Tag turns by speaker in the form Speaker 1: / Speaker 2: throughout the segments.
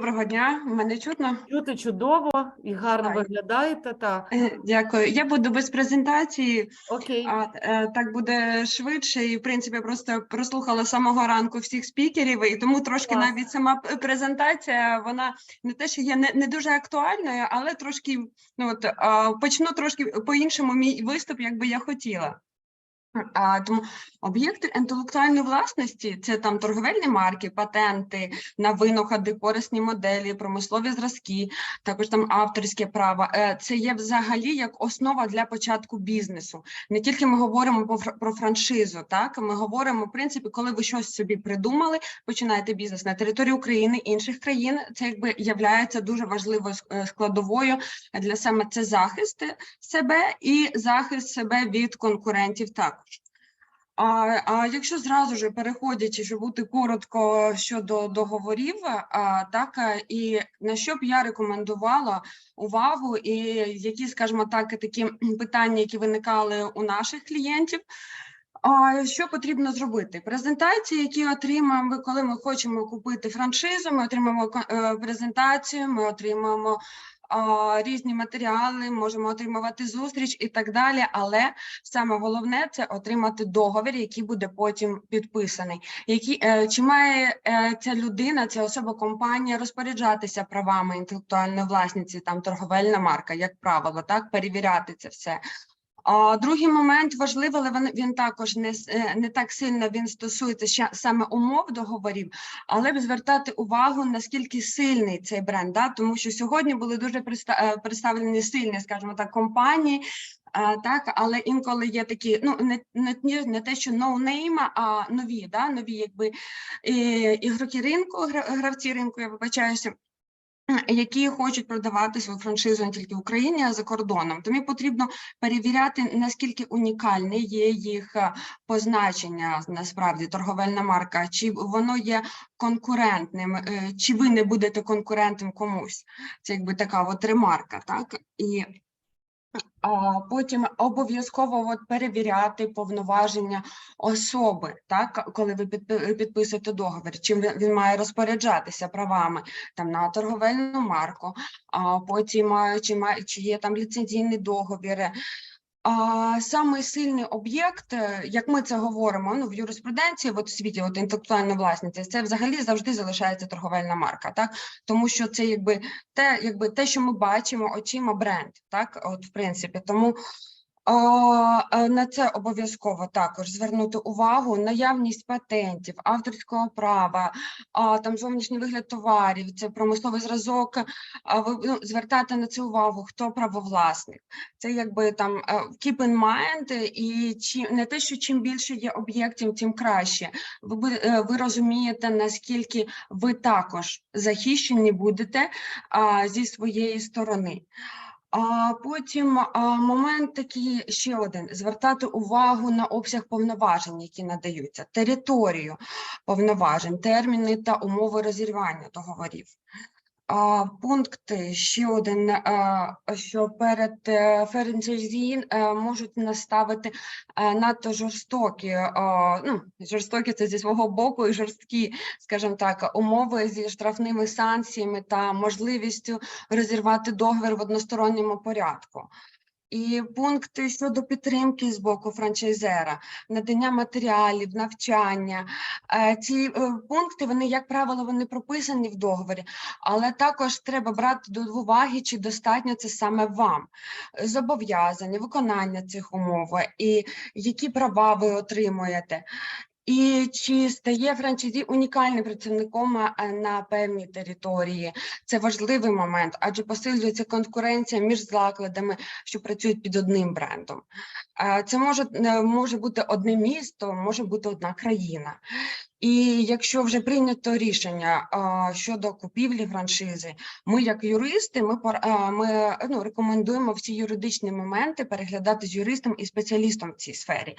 Speaker 1: Доброго дня, мене чутно?
Speaker 2: Чути чудово і гарно
Speaker 1: Так.
Speaker 2: виглядаєте. Та
Speaker 1: Е, Дякую. Я буду без презентації,
Speaker 2: окей,
Speaker 1: а е, так буде швидше. І в принципі я просто прослухала самого ранку всіх спікерів, і тому трошки
Speaker 2: Клас.
Speaker 1: навіть сама презентація, вона не те, що є не, не дуже актуальною, але трошки ну от а, почну трошки по-іншому мій виступ, якби я хотіла. Тому об'єкти інтелектуальної власності це там торговельні марки, патенти на винаходи, корисні моделі, промислові зразки, також там авторське право. Е, Це є взагалі як основа для початку бізнесу. Не тільки ми говоримо про, фр- франшизу, так ми говоримо, в принципі, коли ви щось собі придумали, починаєте бізнес на території України, інших країн. Це якби являється дуже важливою е, складовою для саме це захист себе і захист себе від конкурентів також. А, а якщо зразу ж переходячи, щоб бути коротко щодо договорів, а, так і на що б я рекомендувала увагу, і які, скажімо так, такі питання, які виникали у наших клієнтів. А що потрібно зробити? Презентації, які отримаємо, коли ми хочемо купити франшизу, ми отримаємо е, презентацію, ми отримаємо різні матеріали, можемо отримувати зустріч і так далі. Але саме головне це отримати договір, який буде потім підписаний. Які, е, чи має е, ця людина, ця особа компанія розпоряджатися правами інтелектуальної власниці, там торговельна марка, як правило, так перевіряти це все. А другий момент важливий, але він, він також не, е, не так сильно він стосується ще саме умов договорів, але звертати увагу, наскільки сильний цей бренд, да? тому що сьогодні були дуже е, представлені сильні, скажімо так, компанії, е, так, але інколи є такі, ну не, не, не те, що no-name, а нові, да? нові якби і, ігроки ринку, гра- гравці ринку, я вибачаюся які хочуть продавати свою франшизу не тільки в Україні, а за кордоном. Тому потрібно перевіряти, наскільки унікальне є їх е, позначення, насправді, торговельна марка, чи воно є конкурентним, е, чи ви не будете конкурентом комусь. Це якби така от ремарка, так? І потім обов'язково от перевіряти повноваження особи, так, коли ви підпи- підписуєте договір, чим він, має розпоряджатися правами там на торговельну марку, а потім чи має чи є там ліцензійні договіри. А самий сильний об'єкт, е, як ми це говоримо, ну в юриспруденції, от в світі, от інтелектуальна власниця, це взагалі завжди залишається торговельна марка, так? Тому що це якби те, якби те, що ми бачимо очима бренд, так, от в принципі, тому на це обов'язково також звернути увагу. Наявність патентів, авторського права, там зовнішній вигляд товарів, це промисловий зразок. Ну, звертати на це увагу, хто правовласник. Це якби там е, keep in mind, і чи не те, що чим більше є об'єктів, тим краще. Ви е, ви розумієте, наскільки ви також захищені будете зі своєї сторони. А потім а, момент такий ще один: звертати увагу на обсяг повноважень, які надаються, територію повноважень, терміни та умови розірвання договорів. А, пункт ще один, а, що перед ференцезін е, можуть наставити е, надто жорстокі, а, ну, жорстокі це зі свого боку і жорсткі, скажімо так, умови зі штрафними санкціями та можливістю розірвати договір в односторонньому порядку. І пункти щодо підтримки з боку франчайзера, надання матеріалів, навчання. Е, Ці е, пункти, вони, як правило, вони прописані в договорі, але також треба брати до уваги, чи достатньо це саме вам. Зобов'язання, виконання цих умов і які права ви отримуєте. І чи стає франчайзі унікальним працівником е, на певній території? Це важливий момент, адже посилюється конкуренція між закладами, що працюють під одним брендом. Е, Це може, е, може бути одне місто, може бути одна країна. І якщо вже прийнято рішення а, щодо купівлі франшизи, ми, як юристи, ми, а, ми ну, рекомендуємо всі юридичні моменти переглядати з юристом і спеціалістом в цій сфері.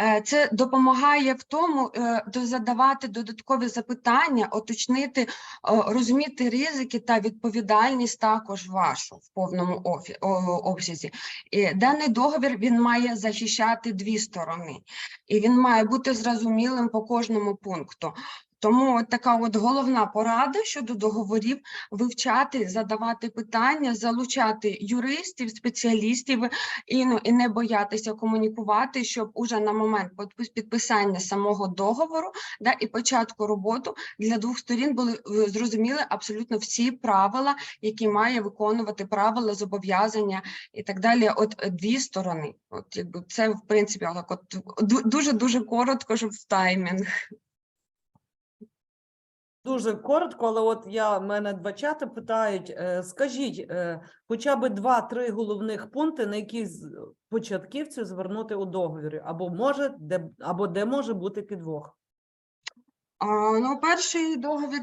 Speaker 1: Е, Це допомагає в тому е, задавати додаткові запитання, уточнити, е, розуміти ризики та відповідальність також вашу в повному обсязі. Даний договір він має захищати дві сторони, і він має бути зрозумілим по кожному пункту. Тому от така от головна порада щодо договорів вивчати, задавати питання, залучати юристів, спеціалістів і, ну, і не боятися комунікувати, щоб уже на момент підписання самого договору да, і початку роботи для двох сторін були зрозуміли абсолютно всі правила, які має виконувати правила, зобов'язання і так далі. От дві сторони. От якби це в принципі так от дуже дуже коротко, щоб в таймінг.
Speaker 2: Дуже коротко, але от я мене два чати питають. е, Скажіть, е, хоча б два-три головних пункти, на які початківцю звернути у договорі, або може, де або де може бути підвох.
Speaker 1: Ну, перший договір,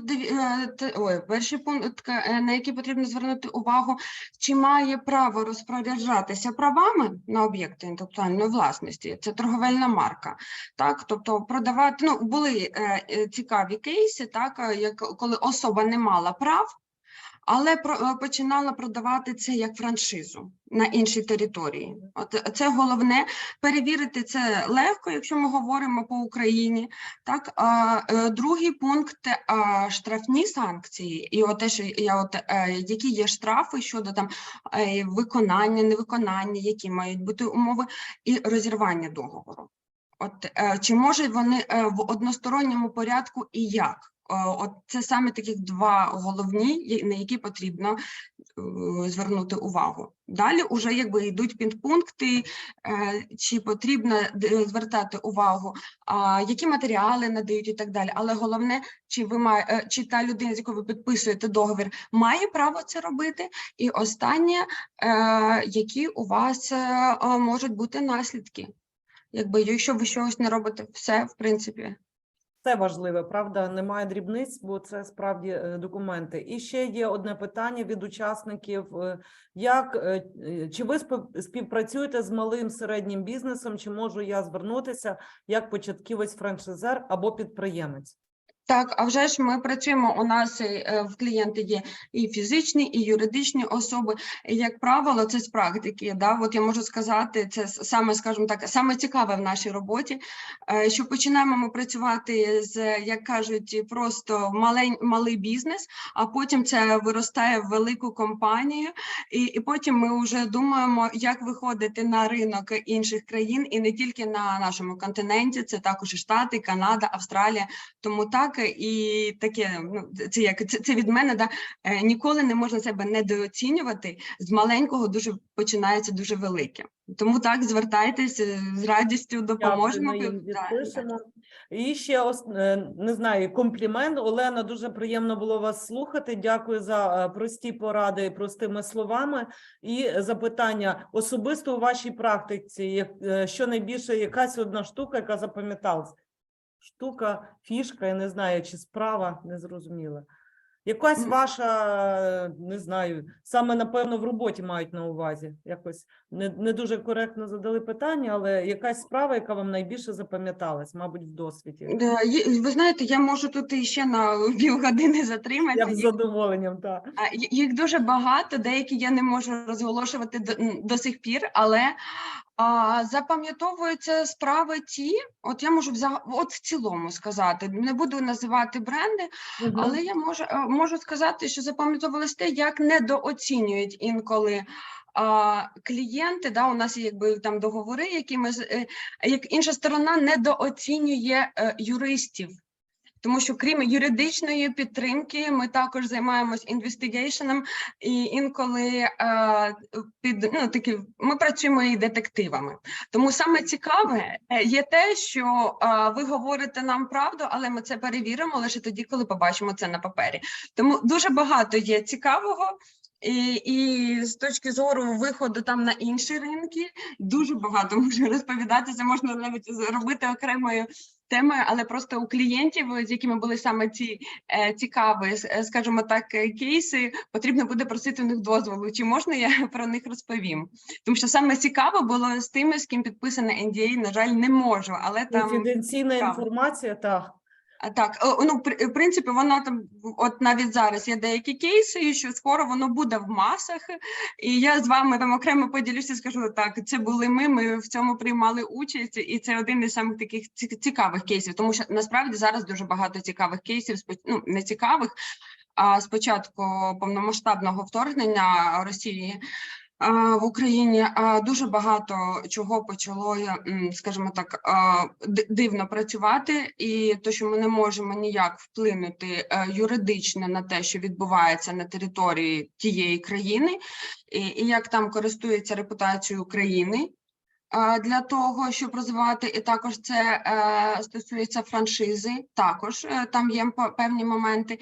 Speaker 1: е, ой, перший пункт, е, на який потрібно звернути увагу, чи має право розпоряджатися правами на об'єкти інтелектуальної власності. Це торговельна марка. Так, тобто продавати, ну, були е, цікаві кейси, так, як коли особа не мала прав, але е, починала продавати це як франшизу на іншій території. От е, це головне перевірити це легко, якщо ми говоримо по Україні. Так, а, е, другий пункт а, штрафні санкції, і от те, що я от які є штрафи щодо там виконання, невиконання, які мають бути умови, і розірвання договору. От чи можуть вони в односторонньому порядку і як? Е, От це саме таких два головні, на які потрібно е, звернути увагу. Далі вже якби йдуть підпункти, е, чи потрібно звертати увагу, які матеріали надають і так далі. Але головне, чи ви має, чи та людина, з якою ви підписуєте договір, має право це робити. І останнє, які у вас можуть бути наслідки. Якби якщо ви щось не робите, все в принципі.
Speaker 2: Це важливе, правда, немає дрібниць, бо це справді е, документи. І ще є одне питання від учасників: е, як е, чи ви спів- співпрацюєте з малим середнім бізнесом, чи можу я звернутися як початківець франшизер або підприємець?
Speaker 1: Так, а вже ж ми працюємо. У нас е, в клієнти є і фізичні, і юридичні особи. Як правило, це з практики. Да? От я можу сказати, це саме, скажімо так, саме цікаве в нашій роботі. е, Що починаємо ми працювати з, як кажуть, просто малень, малий бізнес, а потім це виростає в велику компанію, і, і потім ми вже думаємо, як виходити на ринок інших країн, і не тільки на нашому континенті, це також і Штати, Канада, Австралія. Тому так і таке, ну це як це, це від мене, да е, ніколи не можна себе недооцінювати. З маленького дуже починається дуже велике. Тому так звертайтесь е, з радістю допоможемо.
Speaker 2: Дякую,
Speaker 1: Да.
Speaker 2: І ще е, не знаю, комплімент. Олена, дуже приємно було вас слухати. Дякую за е, прості поради простими словами. І запитання особисто у вашій практиці, що найбільше якась одна штука, яка запам'яталась? Штука, фішка, я не знаю, чи справа, не зрозуміла. Якась ваша, не знаю, саме напевно в роботі мають на увазі. Якось не, не дуже коректно задали питання, але якась справа, яка вам найбільше запам'яталась, мабуть, в досвіді.
Speaker 1: Да, ви знаєте, я можу тут іще на півгодини затримати.
Speaker 2: Я з задоволенням, так.
Speaker 1: Їх дуже багато, деякі я не можу розголошувати до, до сих пір, але а, запам'ятовуються справи ті, от я можу взаг... от в цілому сказати, не буду називати бренди, але я можу, е, можу сказати, що запам'ятовувалось те, як недооцінюють інколи а, клієнти. Да, у нас є якби там договори, які ми е, як інша сторона недооцінює е, юристів. Тому що крім юридичної підтримки, ми також займаємось інвестигейшеном, і інколи е, під ну такі ми працюємо і детективами. Тому саме цікаве е, є те, що е, ви говорите нам правду, але ми це перевіримо лише тоді, коли побачимо це на папері. Тому дуже багато є цікавого. І, і з точки зору виходу там на інші ринки дуже багато можу розповідати. Це можна навіть зробити окремою темою, але просто у клієнтів, з якими були саме ці е, цікаві, е, скажімо так, е, кейси, потрібно буде просити у них дозволу. Чи можна я про них розповім? Тому що саме цікаво було з тими, з ким підписане NDA, на жаль, не можу, але там
Speaker 2: Конфіденційна інформація, так.
Speaker 1: Так, ну в принципі, вона там, от навіть зараз є деякі кейси, що скоро воно буде в масах. І я з вами там окремо поділюся, скажу так. Це були ми. Ми в цьому приймали участь, і це один із самих таких цікавих кейсів, тому що насправді зараз дуже багато цікавих кейсів, ну не цікавих. А спочатку повномасштабного вторгнення Росії в Україні дуже багато чого почало, скажімо так, дивно працювати, і то, що ми не можемо ніяк вплинути е, юридично на те, що відбувається на території тієї країни, і, як там користується репутацією країни. Для того щоб розвивати, і також це е, стосується франшизи. Також е, там є певні моменти.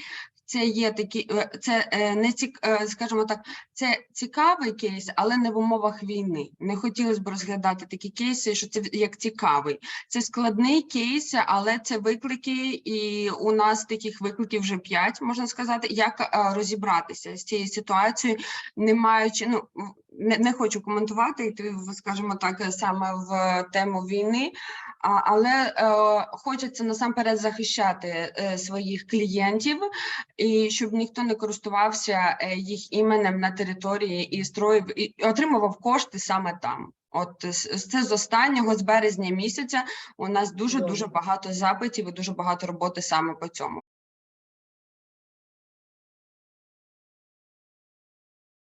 Speaker 1: Це є такі, е, це е, не цік, е, скажімо так, це цікавий кейс, але не в умовах війни. Не хотілося б розглядати такі кейси, що це як цікавий. Це складний кейс, але це виклики, і у нас таких викликів вже п'ять, можна сказати, як розібратися з цією ситуацією, не маючи, ну не, не хочу коментувати, йти, скажімо так, саме в тему війни, а, але е, хочеться насамперед захищати е, своїх клієнтів і щоб ніхто не користувався е, їх іменем на території і строїв і отримував кошти саме там. От це з останнього з березня місяця. У нас дуже дуже багато запитів і дуже багато роботи саме по цьому.